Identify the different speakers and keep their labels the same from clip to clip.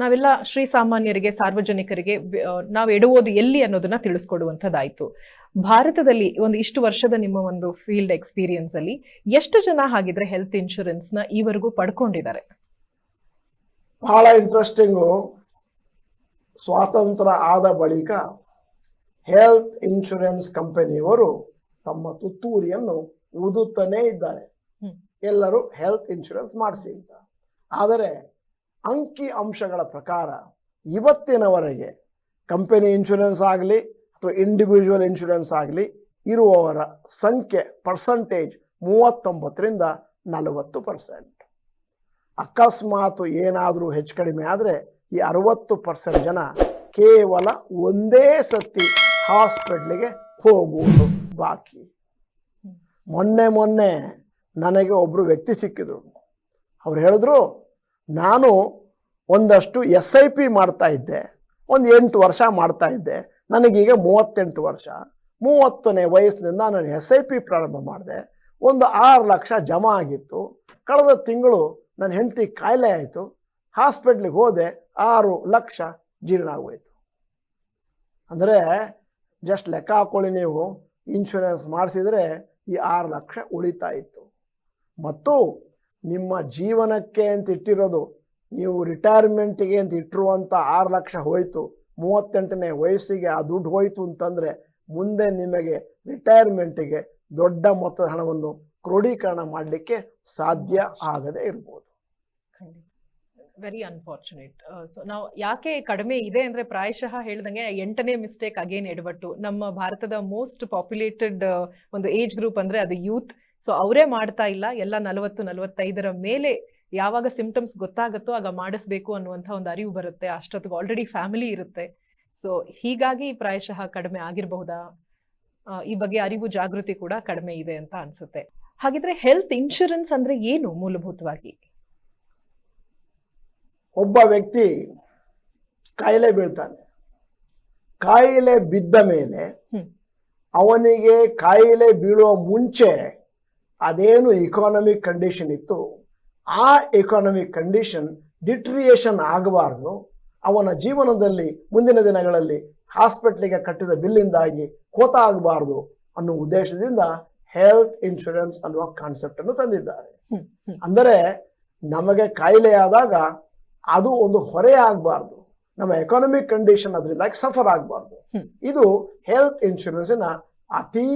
Speaker 1: ನಾವೆಲ್ಲ ಶ್ರೀ ಸಾಮಾನ್ಯರಿಗೆ ಸಾರ್ವಜನಿಕರಿಗೆ ನಾವು ಎಡುವುದು ಎಲ್ಲಿ ಅನ್ನೋದನ್ನ ತಿಳಿಸ್ಕೊಡುವಂಥದ್ದಾಯ್ತು. ಭಾರತದಲ್ಲಿ ಒಂದು ಇಷ್ಟು ವರ್ಷದ ನಿಮ್ಮ ಒಂದು ಫೀಲ್ಡ್ ಎಕ್ಸ್ಪೀರಿಯನ್ಸ್ ಅಲ್ಲಿ ಎಷ್ಟು ಜನ ಹಾಗಿದ್ರೆ ಹೆಲ್ತ್ ಇನ್ಶೂರೆನ್ಸ್ನ ಈವರೆಗೂ ಪಡ್ಕೊಂಡಿದ್ದಾರೆ?
Speaker 2: ಬಹಳ ಇಂಟ್ರೆಸ್ಟಿಂಗು ಸ್ವಾತಂತ್ರ್ಯ ಆದ ಬಳಿಕ ಹೆಲ್ತ್ ಇನ್ಶೂರೆನ್ಸ್ ಕಂಪನಿಯವರು ತಮ್ಮ ತುತ್ತೂರಿಯನ್ನು ಊದುತ್ತಲೇ ಇದ್ದಾರೆ. ಎಲ್ಲರೂ ಹೆಲ್ತ್ ಇನ್ಶೂರೆನ್ಸ್ ಮಾಡಿಸಿ ಅಂತ. ಆದರೆ ಅಂಕಿ ಅಂಶಗಳ ಪ್ರಕಾರ ಇವತ್ತಿನವರೆಗೆ ಕಂಪನಿ ಇನ್ಶೂರೆನ್ಸ್ ಆಗಲಿ ಅಥವಾ ಇಂಡಿವಿಜುವಲ್ ಇನ್ಶೂರೆನ್ಸ್ ಆಗಲಿ ಇರುವವರ ಸಂಖ್ಯೆ ಪರ್ಸಂಟೇಜ್ ಮೂವತ್ತೊಂಬತ್ತರಿಂದ ನಲವತ್ತು ಪರ್ಸೆಂಟ್ ಅಕಸ್ಮಾತ್ ಏನಾದರೂ ಹೆಚ್ಚು ಕಡಿಮೆ ಆದರೆ ಈ ಅರವತ್ತು ಪರ್ಸೆಂಟ್ ಜನ ಕೇವಲ ಒಂದೇ ಸತಿ ಹಾಸ್ಪಿಟ್ಲಿಗೆ ಹೋಗುವುದು ಬಾಕಿ. ಮೊನ್ನೆ ಮೊನ್ನೆ ನನಗೆ ಒಬ್ಬರು ವ್ಯಕ್ತಿ ಸಿಕ್ಕಿದ್ರು. ಅವ್ರು ಹೇಳಿದ್ರು ನಾನು ಒಂದಷ್ಟು ಎಸ್ ಐ ಪಿ ಮಾಡ್ತಾ ಇದ್ದೆ. ಒಂದು ಎಂಟು ವರ್ಷ ಮಾಡ್ತಾ ಇದ್ದೆ. ನನಗೀಗ ಮೂವತ್ತೆಂಟು ವರ್ಷ. ಮೂವತ್ತನೇ ವಯಸ್ಸಿನಿಂದ ನಾನು ಎಸ್ ಐ ಪಿ ಪ್ರಾರಂಭ ಮಾಡಿದೆ. ಒಂದು ಆರು ಲಕ್ಷ ಜಮಾ ಆಗಿತ್ತು. ಕಳೆದ ತಿಂಗಳು ನನ್ನ ಹೆಂಡತಿ ಕಾಯಿಲೆ ಆಯಿತು. ಹಾಸ್ಪಿಟ್ಲಿಗೆ ಹೋದೆ. ಆರು ಲಕ್ಷ ಜೀರ್ಣ ಆಗೋಯ್ತು. ಅಂದರೆ ಜಸ್ಟ್ ಲೆಕ್ಕ ಹಾಕೊಳ್ಳಿ ನೀವು. ಇನ್ಶೂರೆನ್ಸ್ ಮಾಡಿಸಿದರೆ ಈ ಆರು ಲಕ್ಷ ಉಳಿತಾಯಿತ್ತು ಮತ್ತು ನಿಮ್ಮ ಜೀವನಕ್ಕೆ ಅಂತ ಇಟ್ಟಿರೋದು, ನೀವು ರಿಟೈರ್ಮೆಂಟಿಗೆ ಅಂತ ಇಟ್ಟಿರುವಂಥ ಆರು ಲಕ್ಷ ಹೋಯಿತು, ಮೂವತ್ತೆಂಟನೇ ವಯಸ್ಸಿಗೆ ಆ ದುಡ್ಡು ಹೋಯಿತು ಅಂತಂದರೆ ಮುಂದೆ ನಿಮಗೆ ರಿಟೈರ್ಮೆಂಟಿಗೆ ದೊಡ್ಡ ಮೊತ್ತದ ಹಣವನ್ನು ಕ್ರೋಢೀಕರಣ ಮಾಡಲಿಕ್ಕೆ ಸಾಧ್ಯ ಆಗದೇ ಇರ್ಬೋದು.
Speaker 1: ವೆರಿ ಅನ್ಫಾರ್ಚುನೇಟ್ ಸೊ ನಾವು ಯಾಕೆ ಕಡಿಮೆ ಇದೆ ಅಂದರೆ ಪ್ರಾಯಶಃ ಹೇಳ್ದಂಗೆ ಎಂಟನೇ ಮಿಸ್ಟೇಕ್ ಅಗೇನ್ ಎಡವಟ್ಟು. ನಮ್ಮ ಭಾರತದ ಮೋಸ್ಟ್ ಪಾಪ್ಯುಲೇಟೆಡ್ ಒಂದು ಏಜ್ ಗ್ರೂಪ್ ಅಂದರೆ ಅದು ಯೂತ್ ಸೊ ಅವರೇ ಮಾಡ್ತಾ ಇಲ್ಲ. ಎಲ್ಲ ನಲವತ್ತು ನಲವತ್ತೈದರ ಮೇಲೆ ಯಾವಾಗ ಸಿಂಪ್ಟಮ್ಸ್ ಗೊತ್ತಾಗುತ್ತೋ ಆಗ ಮಾಡಿಸ್ಬೇಕು ಅನ್ನುವಂಥ ಒಂದು ಅರಿವು ಬರುತ್ತೆ. ಅಷ್ಟೊತ್ತಿಗೆ ಆಲ್ರೆಡಿ ಫ್ಯಾಮಿಲಿ ಇರುತ್ತೆ. ಸೊ ಹೀಗಾಗಿ ಪ್ರಾಯಶಃ ಕಡಿಮೆ ಆಗಿರಬಹುದಾ? ಈ ಬಗ್ಗೆ ಅರಿವು ಜಾಗೃತಿ ಕೂಡ ಕಡಿಮೆ ಇದೆ ಅಂತ ಅನ್ಸುತ್ತೆ. ಹಾಗಿದ್ರೆ ಹೆಲ್ತ್ ಇನ್ಶೂರೆನ್ಸ್ ಅಂದ್ರೆ ಏನು ಮೂಲಭೂತವಾಗಿ?
Speaker 2: ಒಬ್ಬ ವ್ಯಕ್ತಿ ಕಾಯಿಲೆ ಬೀಳ್ತಾನೆ. ಕಾಯಿಲೆ ಬಿದ್ದ ಮೇಲೆ. ಅವನಿಗೆ ಕಾಯಿಲೆ ಬೀಳುವ ಮುಂಚೆ ಅದೇನು ಇಕಾನಮಿಕ್ ಕಂಡೀಷನ್ ಇತ್ತು ಆ ಎಕಾನಮಿಕ್ ಕಂಡೀಷನ್ ಡಿಟ್ರಿಯೇಷನ್ ಆಗಬಾರ್ದು. ಅವನ ಜೀವನದಲ್ಲಿ ಮುಂದಿನ ದಿನಗಳಲ್ಲಿ ಹಾಸ್ಪಿಟ್ಲಿಗೆ ಕಟ್ಟಿದ ಬಿಲ್ಲಿಂದಾಗಿ ಕೋತ ಆಗಬಾರ್ದು ಅನ್ನೋ ಉದ್ದೇಶದಿಂದ ಹೆಲ್ತ್ ಇನ್ಶೂರೆನ್ಸ್ ಅನ್ನುವ ಕಾನ್ಸೆಪ್ಟ್ ಅನ್ನು ತಂದಿದ್ದಾರೆ. ಅಂದರೆ ನಮಗೆ ಕಾಯಿಲೆ ಆದಾಗ ಅದು ಒಂದು ಹೊರೆ ಆಗಬಾರ್ದು. ನಮ್ಮ ಎಕಾನಮಿಕ್ ಕಂಡೀಷನ್ ಅದರಿಂದಾಗಿ ಸಫರ್ ಆಗಬಾರ್ದು. ಇದು ಹೆಲ್ತ್ ಇನ್ಶೂರೆನ್ಸಿನ ಅತಿ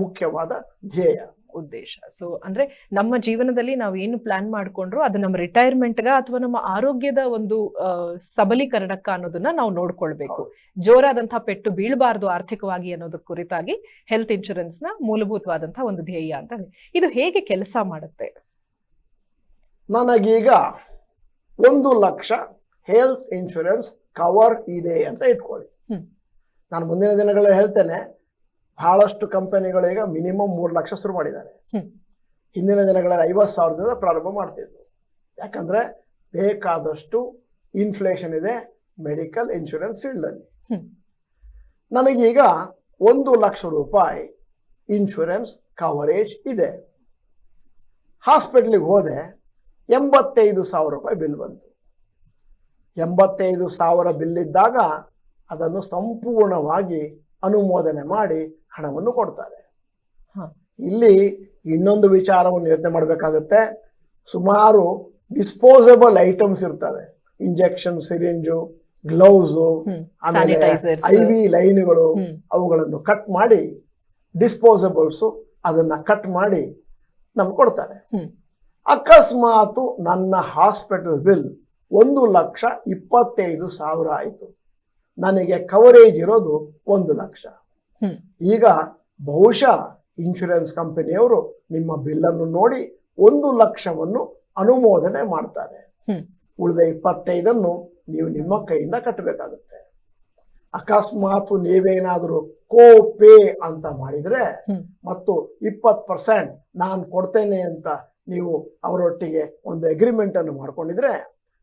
Speaker 2: ಮುಖ್ಯವಾದ ಧ್ಯೇಯ.
Speaker 1: ಉದ್ದೇಶ. ಸೊ ಅಂದ್ರೆ ನಮ್ಮ ಜೀವನದಲ್ಲಿ ನಾವು ಏನು ಪ್ಲಾನ್ ಮಾಡ್ಕೊಂಡ್ರು ಅದು ನಮ್ಮ ರಿಟೈರ್ಮೆಂಟ್ಗ ಅಥವಾ ನಮ್ಮ ಆರೋಗ್ಯದ ಒಂದು ಸಬಲೀಕರಣಕ್ಕ ಅನ್ನೋದನ್ನ ನಾವು ನೋಡ್ಕೊಳ್ಬೇಕು. ಜೋರಾದಂತಹ ಪೆಟ್ಟು ಬೀಳಬಾರ್ದು ಆರ್ಥಿಕವಾಗಿ ಅನ್ನೋದಕ್ಕೆ ಕುರಿತಾಗಿ ಹೆಲ್ತ್ ಇನ್ಶೂರೆನ್ಸ್ನ ಮೂಲಭೂತವಾದಂತಹ ಒಂದು ಧ್ಯೇಯ ಅಂತ ಇದು ಹೇಗೆ ಕೆಲಸ ಮಾಡುತ್ತೆ?
Speaker 2: ನನಗೀಗ ಒಂದು ಲಕ್ಷ ಹೆಲ್ತ್ ಇನ್ಶೂರೆನ್ಸ್ ಕವರ್ ಇದೆ ಅಂತ ಇಟ್ಕೊಳ್ಳಿ.
Speaker 1: ಹ್ಮ್.
Speaker 2: ನಾನು ಮುಂದಿನ ದಿನಗಳಲ್ಲಿ ಹೇಳ್ತೇನೆ. ಬಹಳಷ್ಟು ಕಂಪನಿಗಳೀಗ ಮಿನಿಮಮ್ ಮೂರು ಲಕ್ಷ ಶುರು ಮಾಡಿದ್ದಾರೆ. ಹಿಂದಿನ ದಿನಗಳಲ್ಲಿ ಐವತ್ತು ಸಾವಿರದಿಂದ ಪ್ರಾರಂಭ ಮಾಡ್ತಿದ್ರು. ಯಾಕಂದ್ರೆ ಬೇಕಾದಷ್ಟು ಇನ್ಫ್ಲೇಷನ್ ಇದೆ ಮೆಡಿಕಲ್ ಇನ್ಶೂರೆನ್ಸ್ ಫೀಲ್ಡಲ್ಲಿ. ನನಗೀಗ ಒಂದು ಲಕ್ಷ ರೂಪಾಯಿ ಇನ್ಶೂರೆನ್ಸ್ ಕವರೇಜ್ ಇದೆ. ಹಾಸ್ಪಿಟ್ಲಿಗೆ ಹೋದೆ ಎಂಬತ್ತೈದು ಸಾವಿರ ರೂಪಾಯಿ ಬಿಲ್ ಬಂತು. ಎಂಬತ್ತೈದು ಸಾವಿರ ಬಿಲ್ ಇದ್ದಾಗ ಅದನ್ನು ಸಂಪೂರ್ಣವಾಗಿ ಅನುಮೋದನೆ ಮಾಡಿ ಹಣವನ್ನು ಕೊಡ್ತಾರೆ.
Speaker 1: ಹ.
Speaker 2: ಇಲ್ಲಿ ಇನ್ನೊಂದು ವಿಚಾರವನ್ನು ಯೋಚನೆ ಮಾಡಬೇಕಾಗುತ್ತೆ. ಸುಮಾರು ಡಿಸ್ಪೋಸಬಲ್ ಐಟಮ್ಸ್ ಇರ್ತವೆ. Injection syringe gloves I V ಲೈನ್ಗಳು ಅವುಗಳನ್ನು ಕಟ್ ಮಾಡಿ ಡಿಸ್ಪೋಸಬಲ್ಸ್ ಅದನ್ನ ಕಟ್ ಮಾಡಿ ನಮ್ಗೆ ಕೊಡ್ತಾರೆ. ಅಕಸ್ಮಾತು ನನ್ನ ಹಾಸ್ಪಿಟಲ್ ಬಿಲ್ ಒಂದು ಲಕ್ಷ ಇಪ್ಪತ್ತೈದು ಸಾವಿರ ಆಯಿತು. ನನಗೆ ಕವರೇಜ್ ಇರೋದು ಒಂದು ಲಕ್ಷ. ಈಗ ಬಹುಶಃ ಇನ್ಶೂರೆನ್ಸ್ ಕಂಪನಿಯವರು ನಿಮ್ಮ ಬಿಲ್ಲನ್ನು ನೋಡಿ ಒಂದು ಲಕ್ಷವನ್ನು ಅನುಮೋದನೆ ಮಾಡ್ತಾರೆ. ಉಳಿದ ಇಪ್ಪತ್ತೈದನ್ನು ನೀವು ನಿಮ್ಮ ಕೈಯಿಂದ ಕಟ್ಟಬೇಕಾಗುತ್ತೆ ಅಕಸ್ಮಾತ್ ನೀವೇನಾದರೂ ಕೋ ಪೇ ಅಂತ ಮಾಡಿದ್ರೆ ಮತ್ತು ಇಪ್ಪತ್ತು ಪರ್ಸೆಂಟ್ ನಾನು ಕೊಡ್ತೇನೆ ಅಂತ ನೀವು ಅವರೊಟ್ಟಿಗೆ ಒಂದು ಅಗ್ರಿಮೆಂಟ್ ಅನ್ನು ಮಾಡ್ಕೊಂಡಿದ್ರೆ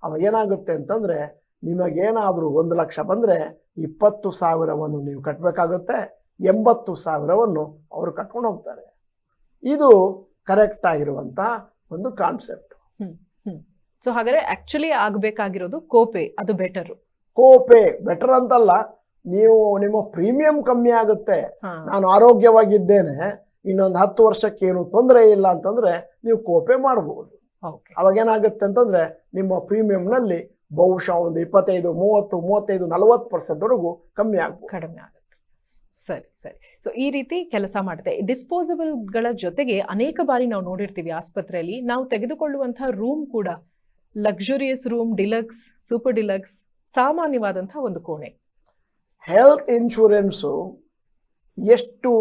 Speaker 2: ಅವಾಗ ಏನಾಗುತ್ತೆ ಅಂತಂದ್ರೆ ನಿಮಗೇನಾದರೂ ಒಂದು ಲಕ್ಷ ಬಂದರೆ ಇಪ್ಪತ್ತು ಸಾವಿರವನ್ನು ನೀವು ಕಟ್ಟಬೇಕಾಗುತ್ತೆ ಎಂಬತ್ತು ಸಾವಿರವನ್ನು ಅವರು ಕಟ್ಕೊಂಡು ಹೋಗ್ತಾರೆ. ಇದು ಕರೆಕ್ಟ್ ಆಗಿರುವಂತ ಒಂದು ಕಾನ್ಸೆಪ್ಟ್
Speaker 1: ಸೊ ಹಾಗಾದ್ರೆ ಆಕ್ಚುಲಿ ಆಗಬೇಕಾಗಿರೋದು ಕೋಪೆ ಅದು ಬೆಟರ್
Speaker 2: ಕೋಪೆ ಬೆಟರ್ ಅಂತಲ್ಲ ನೀವು ನಿಮ್ಮ ಪ್ರೀಮಿಯಂ ಕಮ್ಮಿ ಆಗುತ್ತೆ. ನಾನು ಆರೋಗ್ಯವಾಗಿದ್ದೇನೆ ಇನ್ನೊಂದು ಹತ್ತು ವರ್ಷಕ್ಕೆ ಏನು ತೊಂದರೆ ಇಲ್ಲ ಅಂತಂದ್ರೆ ನೀವು ಕೋಪೆ ಮಾಡಬಹುದು
Speaker 1: ಓಕೆ
Speaker 2: ಅವಾಗ ಏನಾಗುತ್ತೆ ಅಂತಂದ್ರೆ ನಿಮ್ಮ ಪ್ರೀಮಿಯಂನಲ್ಲಿ ಬಹುಶಃ ಒಂದು ಇಪ್ಪತ್ತೈದು ಮೂವತ್ತು ಮೂವತ್ತೈದು ನಲವತ್ತು ಪರ್ಸೆಂಟ್ವರೆಗೂ ಕಮ್ಮಿ ಆಗ್ಬೋದು.
Speaker 1: ಕಡಿಮೆ ಆಗುತ್ತೆ. ಸರಿ ಸರಿ. ಸೊ ಈ ರೀತಿ ಕೆಲಸ ಮಾಡುತ್ತೆ. ಡಿಸ್ಪೋಸಬಲ್ಗಳ ಜೊತೆಗೆ ಅನೇಕ ಬಾರಿ ನಾವು ನೋಡಿರ್ತೀವಿ ಆಸ್ಪತ್ರೆಯಲ್ಲಿ. ನಾವು ತೆಗೆದುಕೊಳ್ಳುವಂತಹ ರೂಮ್ ಕೂಡ luxurious room deluxe super deluxe ಸಾಮಾನ್ಯವಾದಂತಹ ಒಂದು ಕೋಣೆ.
Speaker 2: ಹೆಲ್ತ್ ಇನ್ಶೂರೆನ್ಸು ಎಷ್ಟು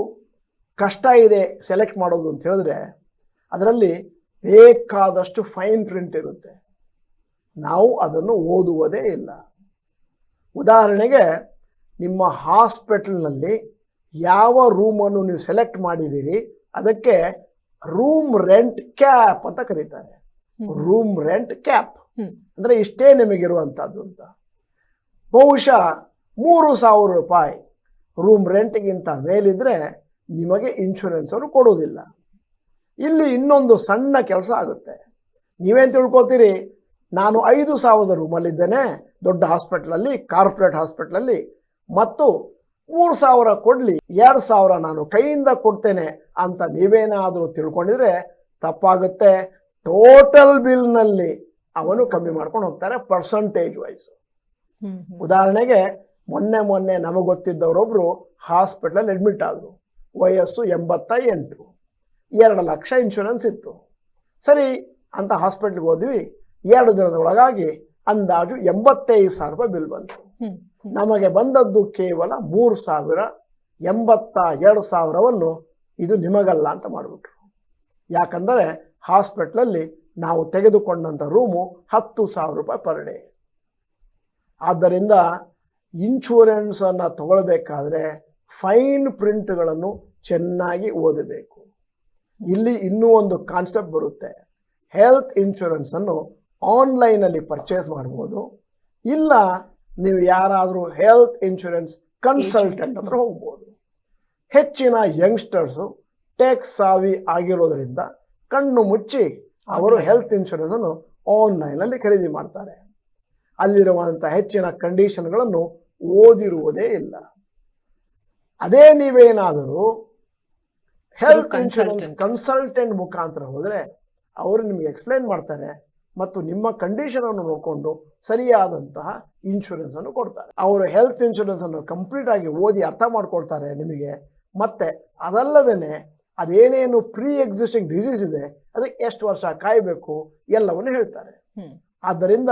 Speaker 2: ಕಷ್ಟ ಇದೆ ಸೆಲೆಕ್ಟ್ ಮಾಡೋದು ಅಂತ ಹೇಳಿದ್ರೆ ಅದರಲ್ಲಿ ಬೇಕಾದಷ್ಟು ಫೈನ್ ಪ್ರಿಂಟ್ ಇರುತ್ತೆ. ನಾವು ಅದನ್ನು ಓದುವುದೇ ಇಲ್ಲ. ಉದಾಹರಣೆಗೆ ನಿಮ್ಮ ಹಾಸ್ಪಿಟಲ್ನಲ್ಲಿ ಯಾವ ರೂಮನ್ನು ನೀವು ಸೆಲೆಕ್ಟ್ ಮಾಡಿದ್ದೀರಿ ಅದಕ್ಕೆ ರೂಮ್ ರೆಂಟ್ ಕ್ಯಾಪ್ ಅಂತ ಕರೀತಾರೆ. Room rent cap. ಅಂದರೆ ಇಷ್ಟೇ ನಿಮಗಿರುವಂಥದ್ದು ಅಂತ. ಬಹುಶಃ ಮೂರು ಸಾವಿರ ರೂಪಾಯಿ ರೂಮ್ ರೆಂಟ್ಗಿಂತ ಮೇಲಿದ್ರೆ ನಿಮಗೆ ಇನ್ಶೂರೆನ್ಸ್ ಅವರು ಕೊಡೋದಿಲ್ಲ ಇಲ್ಲಿ ಇನ್ನೊಂದು ಸಣ್ಣ ಕೆಲಸ ಆಗುತ್ತೆ. ನೀವೇನು ತಿಳ್ಕೊತೀರಿ ನಾನು ಐದು ಸಾವಿರದ ರೂಮಲ್ಲಿದ್ದೇನೆ ದೊಡ್ಡ ಹಾಸ್ಪಿಟ್ಲಲ್ಲಿ ಕಾರ್ಪೊರೇಟ್ ಹಾಸ್ಪಿಟ್ಲಲ್ಲಿ. ಮತ್ತು ಮೂರು ಸಾವಿರ ಕೊಡಲಿ ಎರಡು ಸಾವಿರ ನಾನು ಕೈಯಿಂದ ಕೊಡ್ತೇನೆ ಅಂತ ನೀವೇನಾದರೂ ತಿಳ್ಕೊಂಡಿದ್ರೆ ತಪ್ಪಾಗುತ್ತೆ. ಟೋಟಲ್ ಬಿಲ್ನಲ್ಲಿ ಅವನು ಕಮ್ಮಿ ಮಾಡ್ಕೊಂಡು ಹೋಗ್ತಾರೆ ಪರ್ಸಂಟೇಜ್ ವೈಸ್. ಉದಾಹರಣೆಗೆ ಮೊನ್ನೆ ಮೊನ್ನೆ ನಮಗೆ ಗೊತ್ತಿದ್ದವರೊಬ್ರು ಹಾಸ್ಪಿಟ್ಲಲ್ಲಿ ಅಡ್ಮಿಟ್ ಆದರು. ವಯಸ್ಸು ಎಂಬತ್ತ ಎಂಟು ಎರಡು ಲಕ್ಷ ಇನ್ಶೂರೆನ್ಸ್ ಇತ್ತು. ಸರಿ ಅಂತ ಹಾಸ್ಪಿಟ್ಲ್ಗೆ ಹೋದ್ವಿ. ಎರಡು ದಿನದ ಒಳಗಾಗಿ ಅಂದಾಜು ಎಂಬತ್ತೈದು ಸಾವಿರ ರೂಪಾಯಿ ಬಿಲ್ ಬಂತು. ನಮಗೆ ಬಂದದ್ದು ಕೇವಲ ಮೂರು ಸಾವಿರ ಎಂಬತ್ತ ಎರಡು ಸಾವಿರವನ್ನು ಇದು ನಿಮಗಲ್ಲ ಅಂತ ಮಾಡಿಬಿಟ್ರು. ಯಾಕಂದರೆ ಹಾಸ್ಪಿಟ್ಲಲ್ಲಿ ನಾವು ತೆಗೆದುಕೊಂಡಂಥ ರೂಮು ಹತ್ತು ಸಾವಿರ ರೂಪಾಯಿ ಪರ್ ಡೇ. ಆದ್ದರಿಂದ ಇನ್ಶೂರೆನ್ಸನ್ನು ತಗೊಳ್ಬೇಕಾದ್ರೆ ಫೈನ್ ಪ್ರಿಂಟ್ಗಳನ್ನು ಚೆನ್ನಾಗಿ ಓದಬೇಕು. ಇಲ್ಲಿ ಇನ್ನೂ ಒಂದು ಕಾನ್ಸೆಪ್ಟ್ ಬರುತ್ತೆ. ಹೆಲ್ತ್ ಇನ್ಶೂರೆನ್ಸನ್ನು ಆನ್ಲೈನಲ್ಲಿ ಪರ್ಚೇಸ್ ಮಾಡ್ಬೋದು. ಇಲ್ಲ ನೀವು ಯಾರಾದರೂ ಹೆಲ್ತ್ ಇನ್ಶೂರೆನ್ಸ್ ಕನ್ಸಲ್ಟೆಂಟ್ ಹತ್ರ ಹೋಗ್ಬೋದು. ಹೆಚ್ಚಿನ ಯಂಗ್ಸ್ಟರ್ಸು ಟ್ಯಾಕ್ಸ್ ಸಾವಿ ಆಗಿರೋದ್ರಿಂದ ಕಣ್ಣು ಮುಚ್ಚಿ ಅವರು ಹೆಲ್ತ್ ಇನ್ಶೂರೆನ್ಸ್ ಅನ್ನು ಆನ್ಲೈನಲ್ಲಿ ಖರೀದಿ ಮಾಡ್ತಾರೆ. ಅಲ್ಲಿರುವಂಥ ಹೆಚ್ಚಿನ ಕಂಡೀಷನ್ಗಳನ್ನು ಓದಿರುವುದೇ ಇಲ್ಲ. ಅದೇ ನೀವೇನಾದರೂ ಹೆಲ್ತ್. ಇನ್ಶೂರೆನ್ಸ್ ಕನ್ಸಲ್ಟೆಂಟ್ ಮುಖಾಂತರ ಹೋದರೆ ಅವರು ನಿಮಗೆ ಎಕ್ಸ್ಪ್ಲೈನ್ ಮಾಡ್ತಾರೆ ಮತ್ತು ನಿಮ್ಮ ಕಂಡೀಷನ್ ಅನ್ನು ನೋಡಿಕೊಂಡು ಸರಿಯಾದಂತಹ ಇನ್ಶೂರೆನ್ಸ್ ಅನ್ನು ಕೊಡ್ತಾರೆ. ಅವರು ಹೆಲ್ತ್ ಇನ್ಶೂರೆನ್ಸ್ ಅನ್ನು ಕಂಪ್ಲೀಟ್ ಆಗಿ ಓದಿ ಅರ್ಥ ಮಾಡ್ಕೊಳ್ತಾರೆ ನಿಮಗೆ. ಮತ್ತೆ ಅದಲ್ಲದೇ ಅದೇನೇನು ಪ್ರೀ ಎಕ್ಸಿಸ್ಟಿಂಗ್ ಡಿಸೀಸ್ ಇದೆ ಅದಕ್ಕೆ ಎಷ್ಟು ವರ್ಷ ಕಾಯಬೇಕು ಎಲ್ಲವನ್ನು ಹೇಳ್ತಾರೆ. ಆದ್ದರಿಂದ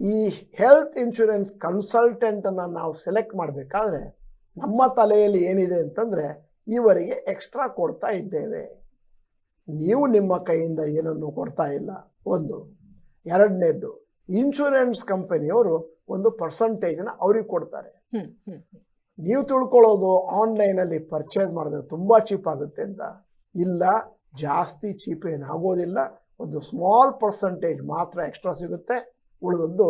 Speaker 2: ಈ ಹೆಲ್ತ್ ಇನ್ಶೂರೆನ್ಸ್ ಕನ್ಸಲ್ಟೆಂಟ್ ಅನ್ನ ನಾವು ಸೆಲೆಕ್ಟ್ ಮಾಡಬೇಕಾದ್ರೆ ನಮ್ಮ ತಲೆಯಲ್ಲಿ ಏನಿದೆ ಅಂತಂದ್ರೆ ಇವರಿಗೆ ಎಕ್ಸ್ಟ್ರಾ ಕೊಡ್ತಾ ಇದ್ದೇವೆ. ನೀವು ನಿಮ್ಮ ಕೈಯಿಂದ ಏನನ್ನು ಕೊಡ್ತಾ ಇಲ್ಲ. ಒಂದು. ಎರಡನೇದ್ದು ಇನ್ಶೂರೆನ್ಸ್ ಕಂಪನಿಯವರು ಒಂದು ಪರ್ಸಂಟೇಜ್ನ ಅವ್ರಿಗೆ ಕೊಡ್ತಾರೆ. ನೀವು ತಿಳ್ಕೊಳ್ಳೋದು ಆನ್ಲೈನಲ್ಲಿ ಪರ್ಚೇಸ್ ಮಾಡಿದ್ರೆ ತುಂಬ ಚೀಪ್ ಆಗುತ್ತೆ ಅಂತ. ಇಲ್ಲ ಜಾಸ್ತಿ ಚೀಪ್ ಏನಾಗೋದಿಲ್ಲ ಒಂದು ಸ್ಮಾಲ್ ಪರ್ಸಂಟೇಜ್ ಮಾತ್ರ ಎಕ್ಸ್ಟ್ರಾ ಸಿಗುತ್ತೆ. ಉಳಿದದ್ದು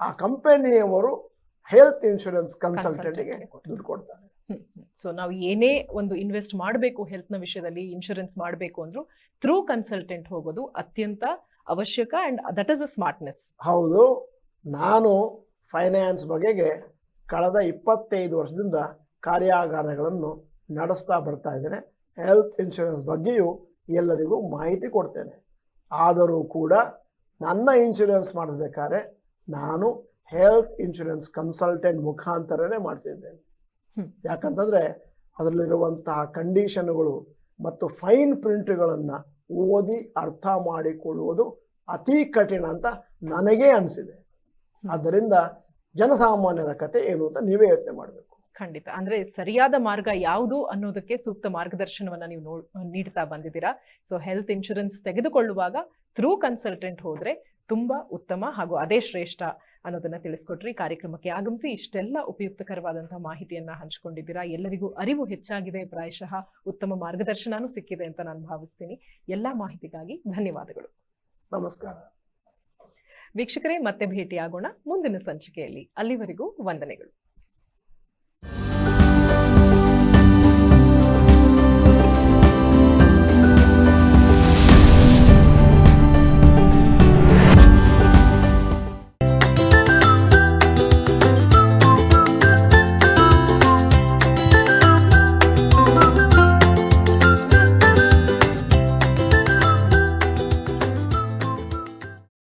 Speaker 2: ಆ ಕಂಪನಿಯವರು ಹೆಲ್ತ್ ಇನ್ಶೂರೆನ್ಸ್ ಕನ್ಸಲ್ಟೆಂಟ್ಗೆ ದುಡ್ಡು ಕೊಡ್ತಾರೆ.
Speaker 1: ಸೊ ನಾವು ಏನೇ ಒಂದು ಇನ್ವೆಸ್ಟ್ ಮಾಡಬೇಕು ಹೆಲ್ತ್ನ ವಿಷಯದಲ್ಲಿ ಇನ್ಶೂರೆನ್ಸ್ ಮಾಡಬೇಕು ಅಂದ್ರೂ ಥ್ರೂ ಕನ್ಸಲ್ಟೆಂಟ್ ಹೋಗೋದು ಅತ್ಯಂತ ಅವಶ್ಯಕ and that is a smartness
Speaker 2: ಹೌದು. ನಾನು ಫೈನಾನ್ಸ್ ಬಗೆಗೆ ಕಳೆದ ಇಪ್ಪತ್ತೈದು ವರ್ಷದಿಂದ ಕಾರ್ಯಾಗಾರಗಳನ್ನು ನಡೆಸ್ತಾ ಬರ್ತಾ ಇದ್ದೇನೆ. ಹೆಲ್ತ್ ಇನ್ಶೂರೆನ್ಸ್ ಬಗ್ಗೆಯೂ ಎಲ್ಲರಿಗೂ ಮಾಹಿತಿ ಕೊಡ್ತೇನೆ. ಆದರೂ ಕೂಡ ನನ್ನ ಇನ್ಶೂರೆನ್ಸ್ ಮಾಡಿಸ್ಬೇಕಾದ್ರೆ ನಾನು ಹೆಲ್ತ್ ಇನ್ಶೂರೆನ್ಸ್ ಕನ್ಸಲ್ಟೆಂಟ್ ಮುಖಾಂತರನೇ ಮಾಡಿಸಿದ್ದೇನೆ. ಯಾಕಂತಂದರೆ ಅದರಲ್ಲಿರುವಂತಹ ಕಂಡೀಷನ್ಗಳು ಮತ್ತು ಫೈನ್ ಪ್ರಿಂಟ್ಗಳನ್ನು ಓದಿ ಅರ್ಥ ಮಾಡಿಕೊಳ್ಳುವುದು ಅತಿ ಕಠಿಣ ಅಂತ ನನಗೇ ಅನಿಸಿದೆ. ಆದ್ದರಿಂದ ಜನಸಾಮಾನ್ಯರ ಕತೆ ಏನು ಅಂತ ನೀವೇ ಯೋಚನೆ ಮಾಡಬೇಕು.
Speaker 1: ಖಂಡಿತ. ಅಂದ್ರೆ ಸರಿಯಾದ ಮಾರ್ಗ ಯಾವುದು ಅನ್ನೋದಕ್ಕೆ ಸೂಕ್ತ ಮಾರ್ಗದರ್ಶನವನ್ನ ನೀವು ನೋಡ್ ನೀಡ್ತಾ ಬಂದಿದ್ದೀರಾ. ಸೊ ಹೆಲ್ತ್ ಇನ್ಶೂರೆನ್ಸ್ ತೆಗೆದುಕೊಳ್ಳುವಾಗ ಥ್ರೂ ಕನ್ಸಲ್ಟೆಂಟ್ ಹೋದ್ರೆ ತುಂಬಾ ಉತ್ತಮ ಹಾಗೂ ಅದೇ ಶ್ರೇಷ್ಠ ಅನ್ನೋದನ್ನ ತಿಳಿಸ್ಕೊಟ್ರಿ. ಕಾರ್ಯಕ್ರಮಕ್ಕೆ ಆಗಮಿಸಿ ಇಷ್ಟೆಲ್ಲ ಉಪಯುಕ್ತಕರವಾದಂತಹ ಮಾಹಿತಿಯನ್ನ ಹಂಚಿಕೊಂಡಿದ್ದೀರಾ. ಎಲ್ಲರಿಗೂ ಅರಿವು ಹೆಚ್ಚಾಗಿದೆ. ಪ್ರಾಯಶಃ ಉತ್ತಮ ಮಾರ್ಗದರ್ಶನನೂ ಸಿಕ್ಕಿದೆ ಅಂತ ನಾನು ಭಾವಿಸ್ತೀನಿ. ಎಲ್ಲಾ ಮಾಹಿತಿಗಾಗಿ ಧನ್ಯವಾದಗಳು.
Speaker 2: ನಮಸ್ಕಾರ.
Speaker 1: ವೀಕ್ಷಕರೇ ಮತ್ತೆ ಭೇಟಿಯಾಗೋಣ ಮುಂದಿನ ಸಂಚಿಕೆಯಲ್ಲಿ. ಅಲ್ಲಿವರೆಗೂ ವಂದನೆಗಳು.